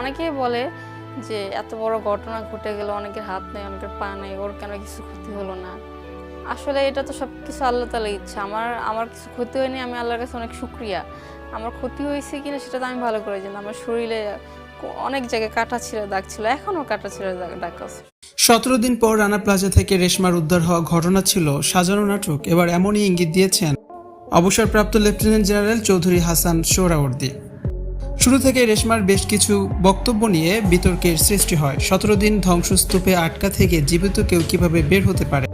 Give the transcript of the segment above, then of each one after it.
অনেকেই বলে যে এত বড় ঘটনা ঘটে গেল, অনেকের হাত নেই, অনেকের পা নেই, ওর কেন কিছু ক্ষতি হলো না? আসলে এটা তো সব কিছু আল্লাহ তালা ইচ্ছা। আমার আমার কিছু ক্ষতি হয়নি, আমি আল্লাহর কাছে অনেক শুক্রিয়া। আমার ক্ষতি হয়েছে কিনা সেটা তো আমি ভালো করে জানি আমার শরীরে অনেক জায়গায় কাটা ছিল দাগ ছিল, এখনও কাটা ছিল দাগ আছে। সতেরো দিন পর রানা প্লাজা থেকে রেশমার উদ্ধার হওয়া ঘটনা ছিল সাজানো নাটক। এবার এমনই ইঙ্গিত দিয়েছেন অবসরপ্রাপ্ত লেফটেন্যান্ট জেনারেল চৌধুরী হাসান সোহরাওয়ার্দী। শুরু থেকে রেশমার বেশ কিছু বক্তব্য নিয়ে বিতর্কের সৃষ্টি হয়। সতেরো দিন ধ্বংসস্তূপে আটকা থেকে জীবিত কেউ কীভাবে বের হতে পারে?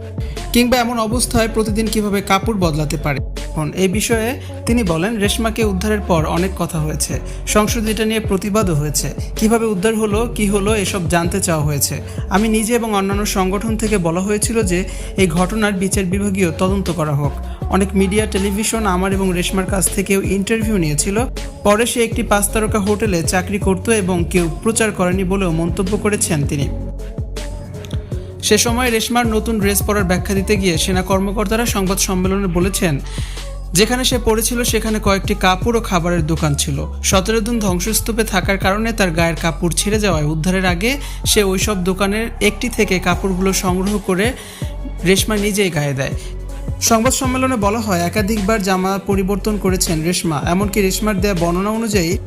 কিংবা এমন অবস্থায় প্রতিদিন কীভাবে কাপড় বদলাতে পারে? এখন এই বিষয়ে তিনি বলেন, রেশমাকে উদ্ধারের পর অনেক কথা হয়েছে। সংসদে এটা নিয়ে প্রতিবাদও হয়েছে। কীভাবে উদ্ধার হলো, কি হলো, এসব জানতে চাওয়া হয়েছে। আমি নিজে এবং অন্যান্য সংগঠন থেকে বলা হয়েছিল যে, এই ঘটনার বিচার বিভাগীয় তদন্ত করা হোক। অনেক মিডিয়া, টেলিভিশন, আমার এবং রেশমার কাছ থেকেও ইন্টারভিউ নিয়েছিল। পরে সে একটি পাঁচ তারকা হোটেলে চাকরি করত এবং কেউ প্রচার করেনি বলেও মন্তব্য করেছেন তিনি। সে সময় রেশমার নতুন ড্রেস পরার ব্যাখ্যা দিতে গিয়ে সেনা কর্মকর্তারা সংবাদ সম্মেলনে বলেছেন, যেখানে সে পড়েছিল সেখানে কয়েকটি কাপড় ও খাবারের দোকান ছিল। সতেরো দিন ধ্বংসস্তূপে থাকার কারণে তার গায়ের কাপড় ছিঁড়ে যাওয়ায় উদ্ধারের আগে সে ওইসব দোকানের একটি থেকে কাপড়গুলো সংগ্রহ করে রেশমা নিজেই গায়ে দেয়। সংবাদ সম্মেলনে বলা হয়, একাধিকবার জামা পরিবর্তন করেছেন রেশমা। এমনকি রেশমার দেয়া বর্ণনা অনুযায়ী,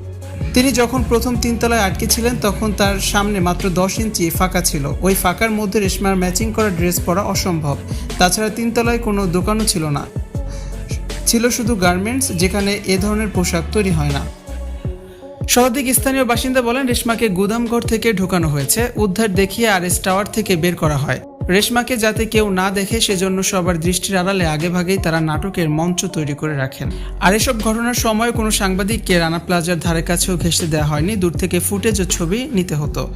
তিনি যখন প্রথম তিনতলায় আটকে ছিলেন, তখন তার সামনে মাত্র দশ ইঞ্চি ফাঁকা ছিল। ওই ফাঁকার মধ্যে রেশমার ম্যাচিং করা ড্রেস পরা অসম্ভব। তাছাড়া তিনতলায় কোনো দোকানও ছিল না। ছিল শুধু গার্মেন্টস, যেখানে এ ধরনের পোশাক তৈরি হয় না। শতাধিক স্থানীয় বাসিন্দা বলেন, রেশমাকে গুদামঘর থেকে ঢোকানো হয়েছে। উদ্ধার দেখিয়ে আর এস টাওয়ার থেকে বের করা হয়। রেশমাকে যাতে কেউ না দেখে, সেজন্য সবার দৃষ্টির আড়ালে আগেভাগেই তারা নাটকের মঞ্চ তৈরি করে রাখেন। আর এসব ঘটনার সময় কোনো সাংবাদিককে রানা প্লাজার ধারে কাছেও ঘেঁষতে দেওয়া হয়নি। দূর থেকে ফুটেজ ও ছবি নিতে হতো।